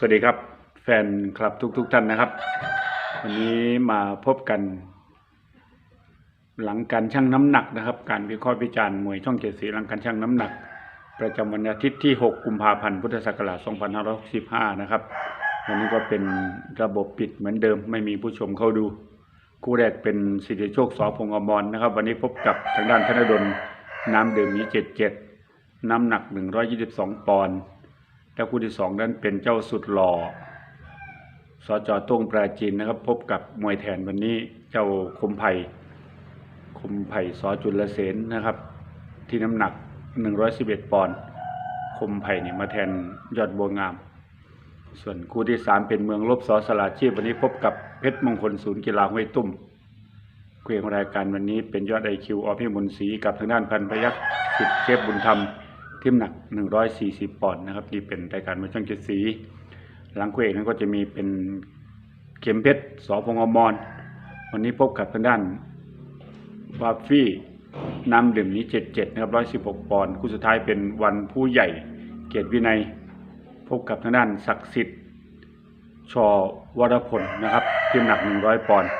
สวัสดีครับ แฟนคลับทุกๆทท่านนะครับ วันนี้มาพบกัน หลังการชั่งน้ำหนักนะครับ การวิเคราะห์วิจารณ์มวยช่องเจ็ดสีหลังการชั่งน้ำหนัก ประจำวันอาทิตย์ที่ 6 กุมภาพันธ์พุทธศักราช 2565 นะครับ วันนี้ก็เป็นระบบปิดเหมือนเดิม ไม่มีผู้ชมเข้าดู คู่แรกเป็นสิริโชคสอพงอมรนะครับ วันนี้พบกับทางด้านธนดลน้ำดื่มนี้ 77 น้ำหนัก 122 ปอนด์ แล้วคู่ที่สองนั้นเป็นเจ้าสุดหล่อสจโต้งปราจีนนะครับ พบกับมวยแทนวันนี้เจ้าคมไผ่คมไผ่สอจุลเสนนะครับ ที่น้ำหนัก 111 ปอนด์คมไผ่เนี่ยมาแทนยอดบัวงาม ส่วนคู่ที่สามเป็นเมืองลบสอสลาชีพวันนี้พบกับเพชรมงคลศูนย์กีฬาห้วยตุ้มเกวียงรายการวันนี้เป็นยอดไอคิวอพิมลศรีกับทางด้านพันพยักษ์สิทธิเชฟบุญธรรม ที่หนัก 140 ปอนด์นะครับนี่เป็นรายการมวยช่างเจ็ดสี หลังคู่เอกนั้นก็จะมีเป็นเข็มเพชรสอพงษ์อมรวันนี้พบกับทางด้านวาฟี่น้ำดื่มนี้ 77 นะครับ 116 ปอนด์คู่สุดท้ายเป็นวันผู้ใหญ่เกียรติวินัย พบกับทางด้านศักดิ์สิทธิ์ ชอวรพลนะครับที่หนัก 100 ปอนด์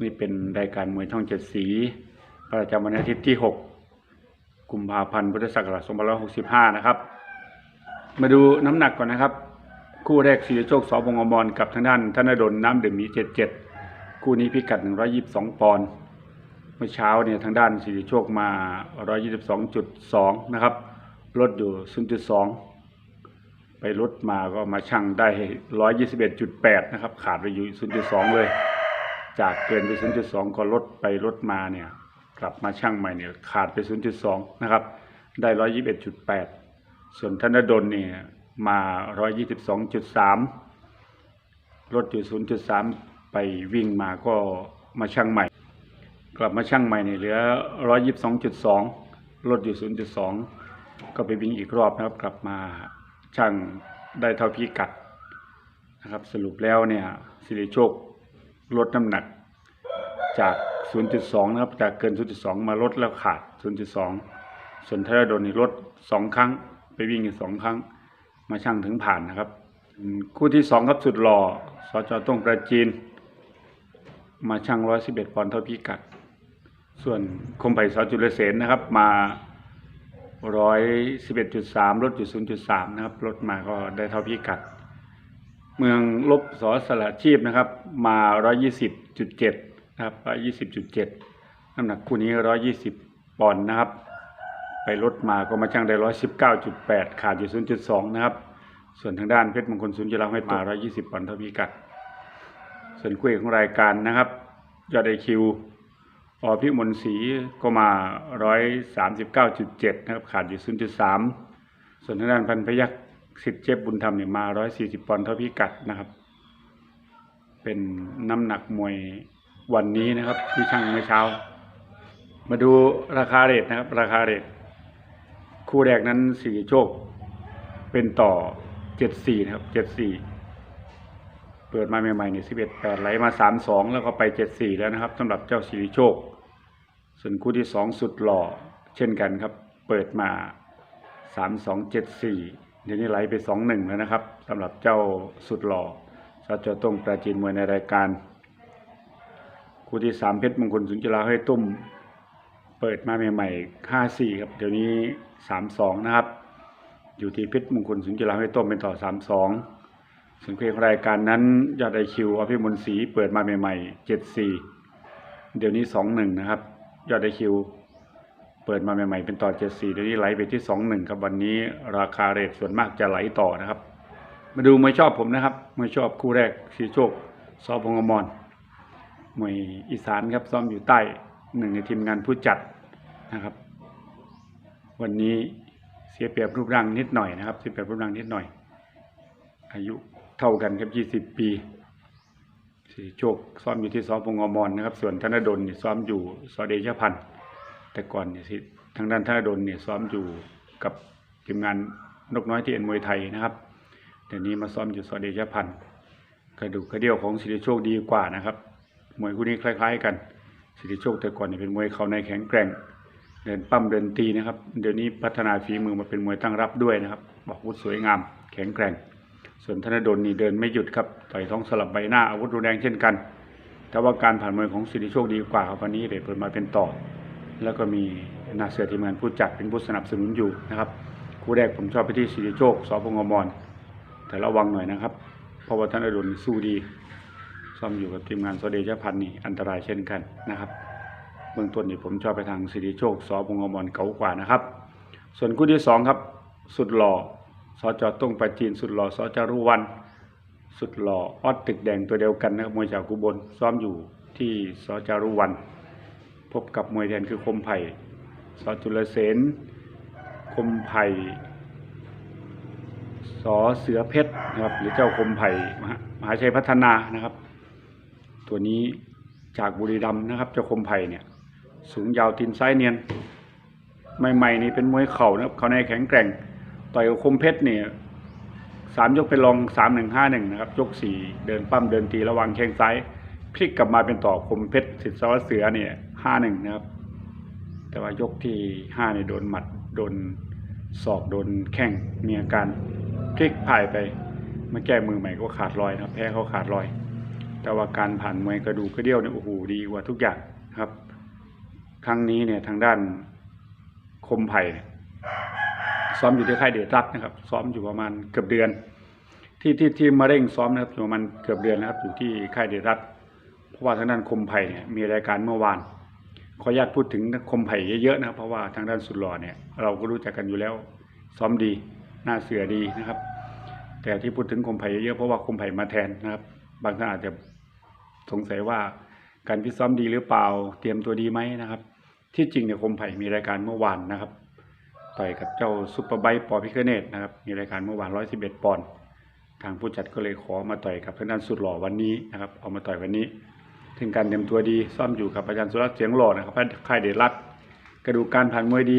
นี่เป็นรายการมวยช่องเจ็ดสี ประจำวันอาทิตย์ที่ 6 กุมภาพันธ์พุทธศักราช2565 นะครับ มาดูน้ำหนักก่อนนะครับ คู่แรกสีโชคสอบงอมรกับทางด้านธนดลน้ำดื่มมี 77 คู่นี้พิกัด 122 ปอนด์เมื่อเช้าเนี่ยทางด้านสีโชคมา 122.2 นะครับ ลดอยู่ 0.2 ไปลดมาก็มาชั่งได้ 121.8 นะครับ ขาดไปอยู่ 0.2 เลย จากเกินไป 0.2 ก็ลดไปลดมาเนี่ย กลับมาช่างใหม่เนี่ยขาดไป 0.2 นะครับ ได้ 121.8 ส่วนธนดลเนี่ยมา 122.3 ลดอยู่ 0.3 ไปวิ่งมาก็มาช่างใหม่ กลับมาช่างใหม่เนี่ยเหลือ 122.2 ลดอยู่ 0.2 ก็ไปวิ่งอีกรอบนะครับ กลับมาช่างได้เท่าพิกัดนะครับ สรุปแล้วเนี่ยสิริโชคลดน้ำหนักจาก 0.2 นะครับ จากเกิน 0.2 มาลดแล้วขาด 0.2 ส่วนธนดลนี่ลด 2 ครั้ง ไปวิ่งอีก2ครั้ง มาช่างถึงผ่านนะครับ คู่ที่ 2 ครับสุดหล่อสจต้งประจีน มาช่าง 111 ปอนด์เท่าพิกัด ส่วนคมไผ่สจุลเสนนะครับ มา 111.3 ลดอยู่0.3 นะครับ ลดมาก็ได้เท่าพิกัด เมืองลบสอสละชีพนะครับ มา 120.7 นะครับ120.7น้ำหนักคู่นี้120ปอนด์นะครับ ไปลดมาก็มาช่างได้119.8ขาดอยู่0.2นย์จุดสองนะครับ ส่วนทางด้านเพชรมงคลศูนย์กีฬาห้วยมา120ปอนด์เท่าพิกัด ส่วนคู่เอกของรายการนะครับ ยอดไอคิวอพิมลศรีก็มา139.7นะครับ ขาดอยู่0.3ส่วนทางด้านพันพยักษ์สิทธิเจ็บบุญธรรมเนี่ยมา140ปอนด์เท่าพิกัดนะครับ เป็นน้ำหนักมวย วันนี้นะครับ ที่ช่างเมื่อเช้า มาดูราคาเรทนะครับ ราคาเรทคู่แรกนั้นสีโชค เป็นต่อ74นะครับ74เปิดมาใหม่ๆเนี่ย11 8ไหลมา32แล้วก็ไป74แล้วนะครับสำหรับเจ้าสิริโชค ส่วนคู่ที่2สุดหล่อเช่นกันครับ เปิดมา3274เจ็ดสี่เดี๋ยวนี้ไหลไป21แล้วนะครับสำหรับเจ้าสุดหล่อสจต้งปราจีนมวยในรายการ คู่ที่3เพชรมงคลสุนกีฬาให้ตุ้ม เปิดมาใหม่ๆ54ครับเดี๋ยวนี้32นะครับ อยู่ที่เพชรมงคลสุนกีฬาให้ตุ้มเป็นต่อ32ส่วนเพลงรายการนั้นยอดไอคิวอภิมลศรีเปิดมาใหม่ๆ74เดี๋ยวนี้21นะครับ ยอดไอคิวเปิดมาใหม่ๆเป็นต่อ74เดี๋ยวนี้ไหลไปที่21ครับวันนี้ราคาเรทส่วนมากจะไหลต่อนะครับ มาดูมวยชอบผมนะครับมวยชอบคู่แรกสีโชคสอพงอมร มวยอีสานครับซ้อมอยู่ใต้หนึ่งในทีมงานผู้จัดนะครับ วันนี้เสียเปรียบรูปร่างนิดหน่อยนะครับ เสียเปรียบรูปร่างนิดหน่อย อายุเท่ากันครับ20ปีสีโชคซ้อมอยู่ที่สอมพงอมรนนะครับ ส่วนธนดลเนี่ยซ้อมอยู่สอเดชพันธ์แต่ก่อนเนี่ยสิทางด้านธนดลเนี่ยซ้อมอยู่กับทีมงานนกน้อยที่เอ็นมวยไทยนะครับเดี๋ยวนี้มาซ้อมอยู่สอเดชพันธ์กระดูกกระเดี่ยวของสิริโชคดีกว่านะครับ มวยคู่นี้คล้าย ๆ กันสิริโชคแต่ก่อนเนี่ยเป็นมวยเข่าในแข็งแกร่ง เดินปั้มเดินตีนะครับ เดี๋ยวนี้พัฒนาฝีมือมาเป็นมวยตั้งรับด้วยนะครับบอกวุฒิสวยงาม แข็งแกร่ง ส่วนธนดลนี่เดินไม่หยุดครับต่อยท้องสลับใบหน้าอาวุธรุนแรงเช่นกัน แต่ว่าการผ่านมวยของสิริโชคดีกว่าครับวันนี้เดชเปิดมาเป็นต่อ แล้วก็มีนาเสือทีมงานผู้จัดเป็นผู้สนับสนุนอยู่นะครับคู่แรกผมชอบไปที่สิริโชคสพงอมรแต่ระวังหน่อยนะครับเพราะว่าธนดลสู้ดี ซ้อมอยู่กับทีมงานโซเดชพันนี่อันตรายเช่นกันนะครับ เบื้องต้นนี่ผมชอบไปทางสิริโชคสพงอมรเก่ากว่านะครับ ส่วนคู่ที่สองครับ สุดหล่อสจต้งปราจีน สุดหล่อสจารุวัน สุดหล่อออดตึกแดงตัวเดียวกันนะครับมวยจากกุบลซ้อมอยู่ที่สจารุวัน พบกับมวยแทนคือคมไผ่สจุลเสนคมไผ่สอเสือเพชรนะครับหรือเจ้าคมไผ่มหาชัยพัฒนานะครับ ตัวนี้จากบุรีรัมย์นะครับ เจ้าคมไผ่เนี่ย สูงยาวตีนซ้ายเนียน ใหม่ๆนี่เป็นมวยเข่านะครับ เขาในแข็งแกร่ง ต่อยกับคมเพชรเนี่ยสามยกเป็นรองสามหนึ่งห้าหนึ่งนะครับ ยกสี่เดินปั้มเดินตีระวังแข้งซ้ายพลิกกลับมาเป็นต่อคมเพชรสิทธิ์สวัสเสือเนี่ยห้าหนึ่งนะครับ แต่ว่ายกที่ห้าเนี่ยโดนหมัดโดนศอกโดนแข้งมีอาการพลิกพ่ายไปมาแก้มือใหม่ก็ขาดลอยนะแพ้เขาขาดลอย แต่ว่าการผ่านมวยกระดูกกระเดี่ยวเนี่ยโอ้โหดีกว่าทุกอย่างครับ ครั้งนี้เนี่ยทางด้านคมไผ่ซ้อมอยู่ที่ค่ายเดชรัตนะครับ ซ้อมอยู่ประมาณเกือบเดือน ที่ที่ที่มาเร่งซ้อมนะครับอยู่ประมาณเกือบเดือนนะครับ อยู่ที่ค่ายเดชรัตเพราะว่าทางด้านคมไผ่เนี่ยมีรายการเมื่อวานขออนุญาตพูดถึงคมไผ่เยอะๆนะครับเพราะว่าทางด้านสุดหล่อเนี่ยเราก็รู้จักกันอยู่แล้วซ้อมดีหน้าเสือดีนะครับ แต่ที่พูดถึงคมไผ่เยอะๆเพราะว่าคมไผ่มาแทนนะครับ บางท่านอาจจะ สงสัยว่าการพิซ้อมดีหรือเปล่า เตรียมตัวดีไหมนะครับ ที่จริงเนี่ยคมไผ่มีรายการเมื่อวานนะครับ ต่อยกับเจ้าซุปเปอร์ไบค์ปอพิเคเนตนะครับ มีรายการเมื่อวาน 111 ปอนด์ทางผู้จัดก็เลยขอมาต่อยกับทางด้านสุดหล่อวันนี้นะครับ เอามาต่อยวันนี้ ถึงการเตรียมตัวดีซ่อมอยู่กับอาจารย์สุรัตน์เสียงหล่อนะครับค่ายเดชรัตกระดูกการผ่านมวยดี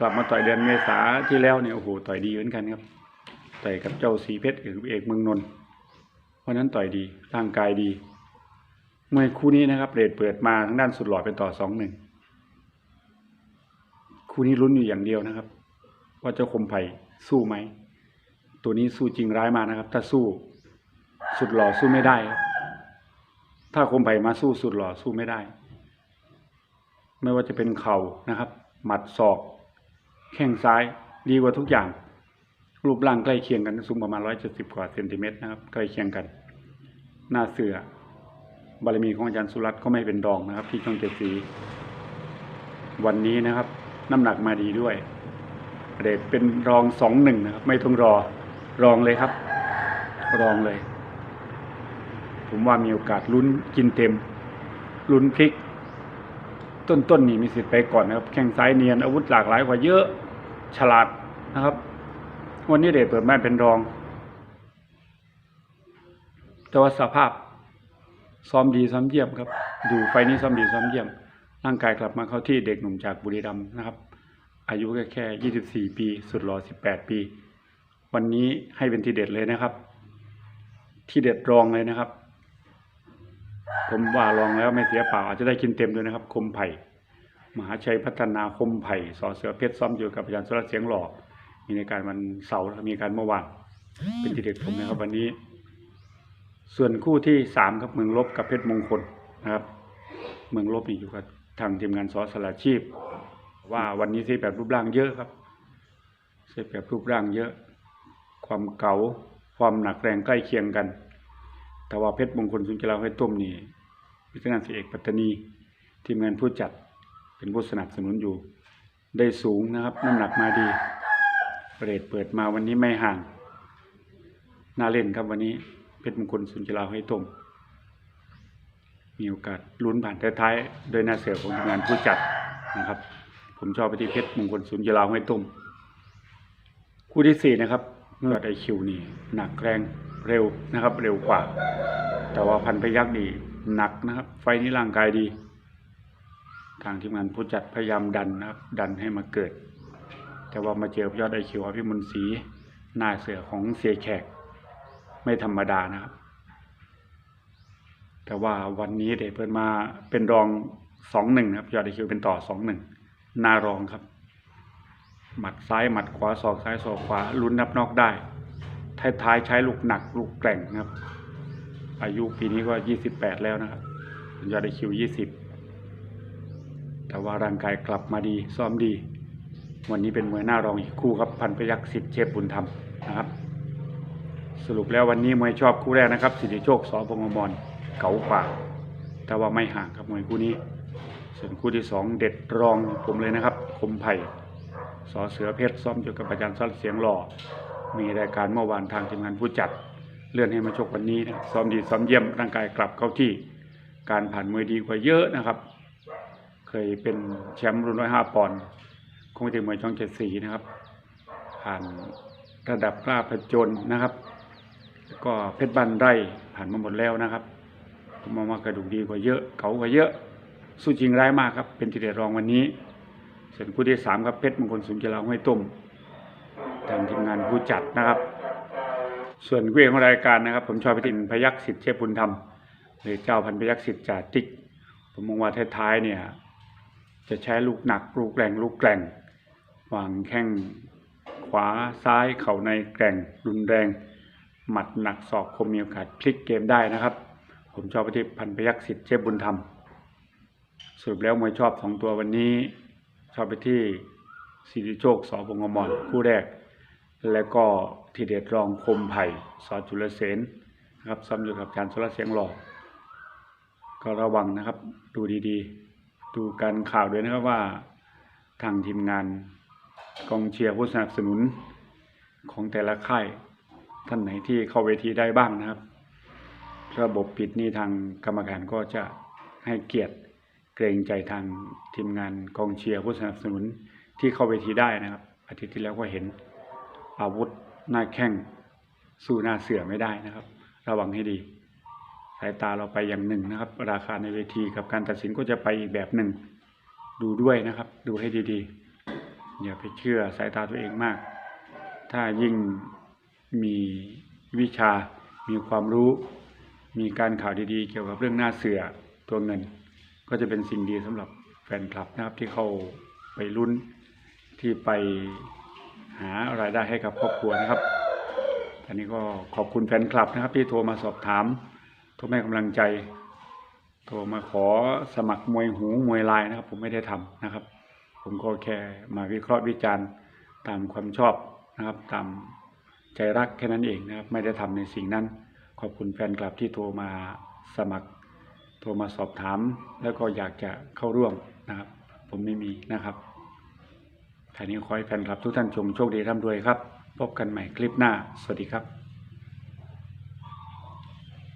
กลับมาต่อยเดือนเมษาที่แล้วเนี่ยโอ้โหต่อยดีเหมือนกันครับต่อยกับเจ้าสีเพชรหรือเอกเมืองนนท์วันนั้นต่อยดีร่างกายดี มวยคู่นี้นะครับเรทเปิดมาทางด้านสุดหล่อเป็นต่อสองหนึ่งคู่นี้ลุ้นอยู่อย่างเดียวนะครับ ว่าเจ้าคมไผ่สู้ไหม ตัวนี้สู้จริงร้ายมานะครับ ถ้าสู้สุดหล่อสู้ไม่ได้ครับถ้าคมไผ่มาสู้สุดหล่อสู้ไม่ได้ ไม่ว่าจะเป็นเข่านะครับ หมัดศอก แข้งซ้ายดีกว่าทุกอย่าง รูปร่างใกล้เคียงกันสูงประมาณร้อยเจ็ดสิบกว่าเซนติเมตรนะครับใกล้เคียงกัน หน้าเสือ บารมีของอาจารย์สุรัตน์ก็ไม่เป็นรองนะครับ ที่ช่องเจ็ดสีวันนี้นะครับ น้ำหนักมาดีด้วยเดทเป็นรองสองหนึ่งนะครับ ไม่ต้องรอรองเลยครับ รองเลย ผมว่ามีโอกาสลุ้นกินเต็มลุ้นพลิก ต้นๆนนี่มีสิทธิ์ไปก่อนนะครับ แข้งซ้ายเนียนอาวุธหลากหลายกว่าเยอะฉลาดนะครับ วันนี้เดชเปิดแม่เป็นรองแต่ว่าสภาพ ซ้อมดีซ้อมเยี่ยมครับ ดูไฟนี้ซ้อมดีซ้อมเยี่ยม ร่างกายกลับมาเข้าที่เด็กหนุ่มจากบุรีรัมย์นะครับ อายุแค่แค่ยี่สิบสี่ปี สุดหล่อสิบแปดปี วันนี้ให้เป็นทีเด็ดเลยนะครับ ทีเด็ดรองเลยนะครับ ผมว่าลองแล้วไม่เสียเปล่าอาจจะได้กินเต็มด้วยนะครับ คมไผ่ มหาชัยพัฒนาคมไผ่สอเสือเพชรซ้อมอยู่กับอาจารย์สุรเสียงหล่อมีในการวันเสาร์มีการเมื่อวานเป็นทีเด็ดผมนะครับวันนี้ ส่วนคู่ที่สามครับเมืองลบกับเพชรมงคลนะครับ เมืองลบนี่อยู่กับทางทีมงานสอสลาชีพ ว่าวันนี้เสียแบบรูปร่างเยอะครับเสียแบบรูปร่างเยอะ ความเก๋าความหนักแรงใกล้เคียงกัน แต่ว่าเพชรมงคลสุนทรให้ต้มนี่วิทยาเสียเอกปัตตานี ทีมงานผู้จัดเป็นผู้สนับสนุนอยู่ ได้สูงนะครับน้ำหนักมาดีเรทเปิดมาวันนี้ไม่ห่างน่าเล่นครับวันนี้ เพชรมงคลสุนทรให้ต้มมีโอกาสลุ้นผ่านท้ายๆโดยหน้าเสือของทีมงานผู้จัดนะครับ ผมชอบไปที่เพชรมงคลสุนทรให้ต้มคู่ที่สี่นะครับเมื่อไอคิวนี่หนักแรงเร็วนะครับ เร็วกว่า แต่ว่าพันพยักษ์นี่หนักนะครับ ไฟนี้ร่างกายดี ทางทีมงานผู้จัดพยายามดันนะครับ ดันให้มาเกิด แต่ว่ามาเจอยอดไอคิวอภิมลศรีหน้าเสือของเสียแขก ไม่ธรรมดานะครับ แต่ว่าวันนี้เดชเพิ่นมาเป็นรองสองหนึ่งครับยอดไอคิวเป็นต่อสองหนึ่งหน้ารองครับ หมัดซ้ายหมัดขวาศอกซ้ายศอกขวาลุ้นนับนอกได้ท้ายๆใช้ลูกหนักลูกแกร่งนะครับ อายุปีนี้ก็ยี่สิบแปดแล้วนะครับยอดไอคิวยี่สิบแต่ว่าร่างกายกลับมาดีซ้อมดี วันนี้เป็นมวยหน้ารองอีกคู่ครับพันพยักษ์สิทธิ์เชฟบุญธรรมนะครับ สรุปแล้ววันนี้มวยชอบคู่แรกนะครับสิทธิโชคสพงมรเก๋ากว่าแต่ว่าไม่ห่างกับมวยคู่นี้ ส่วนคู่ที่สองเด็ดรองผมเลยนะครับ คมไผ่สอเสือเพชรซ้อมอยู่กับอาจารย์ซัดเสียงหล่อมีรายการเมื่อวานทางทีมงานผู้จัด เลื่อนให้มาชกวันนี้นะซ้อมดีซ้อมเยี่ยมร่างกายกลับเข้าที่การผ่านมวยดีกว่าเยอะนะครับ เคยเป็นแชมป์รุ่นร้อยห้าปอนด์คงจะมวยช่องเจ็ดสีนะครับ ผ่านระดับกล้าผจญนะครับ ก็เพชรบันไร่ผ่านมาหมดแล้วนะครับผมมองว่ากระดูกดีกว่าเยอะเก๋ากว่าเยอะ สู้จริงร้ายมากครับ เป็นทีเด็ดรองวันนี้ ส่วนคู่ที่สามครับเพชรมงคลสุนทรกีฬาห้วยต้มทางทีมงานผู้จัดนะครับ ส่วนคู่เอกของรายการนะครับ ผมชอบพิธินพยักษ์สิทธิ์เชฟบุญธรรมหรือเจ้าพันพยักษ์สิทธิ์จ่าติ๊กผมมองว่าท้ายๆเนี่ย จะใช้ลูกหนักลูกแรงลูกแกร่งวางแข้งขวาซ้ายเข่าในแกร่งรุนแรง หมัดหนักศอกคมมีโอกาสพลิกเกมได้นะครับ ผมชอบไปที่พันพยักษ์สิทธิ์เชฟบุญธรรมสรุปแล้วมวยชอบสองตัววันนี้ ชอบไปที่สิริโชคสอบงมรคู่แรก แล้วก็ทีเด็ดรองคมไผ่สอจุลเสนนะครับซ้ำอยู่กับอารสุรเสียงหล่อก็ระวังนะครับ ดูดีๆ ดูการข่าวด้วยนะครับว่าทางทีมงานกองเชียร์ผู้สนับสนุนของแต่ละค่าย ท่านไหนที่เข้าเวทีได้บ้างนะครับ ระบบปิดนี่ทางกรรมการก็จะให้เกียรติเกรงใจทางทีมงานกองเชียร์ผู้สนับสนุนที่เข้าเวทีได้นะครับ อาทิตย์ที่แล้วก็เห็นอาวุธหน้าแข้งสู้หน้าเสือไม่ได้นะครับ ระวังให้ดี สายตาเราไปอย่างหนึ่งนะครับ ราคาในเวทีกับการตัดสินก็จะไปอีกแบบหนึ่ง ดูด้วยนะครับ ดูให้ดีๆอย่าไปเชื่อสายตาตัวเองมาก ถ้ายิ่ง มีวิชา มีความรู้ มีการข่าวดีๆ เกี่ยวกับเรื่องหน้าเสือตัวเงิน ก็จะเป็นสิ่งดีสำหรับแฟนคลับนะครับที่เข้าไปลุ้นที่ไปหารายได้ให้กับครอบครัวนะครับอันนี้ก็ขอบคุณแฟนคลับนะครับ ที่โทรมาสอบถามโทรให้กำลังใจ โทรมาขอสมัครมวยหูมวยลายนะครับ ผมไม่ได้ทำนะครับ ผมก็แค่มาวิเคราะห์วิจารณ์ตามความชอบนะครับตาม ใจรักแค่นั้นเองนะครับ ไม่ได้ทำในสิ่งนั้น ขอบคุณแฟนคลับที่โทรมาสมัคร โทรมาสอบถาม แล้วก็อยากจะเข้าร่วมนะครับ ผมไม่มีนะครับท่านี้ขอให้แฟนคลับทุกท่านชมโชคดีร่ำรวยครับ พบกันใหม่คลิปหน้า สวัสดีครับ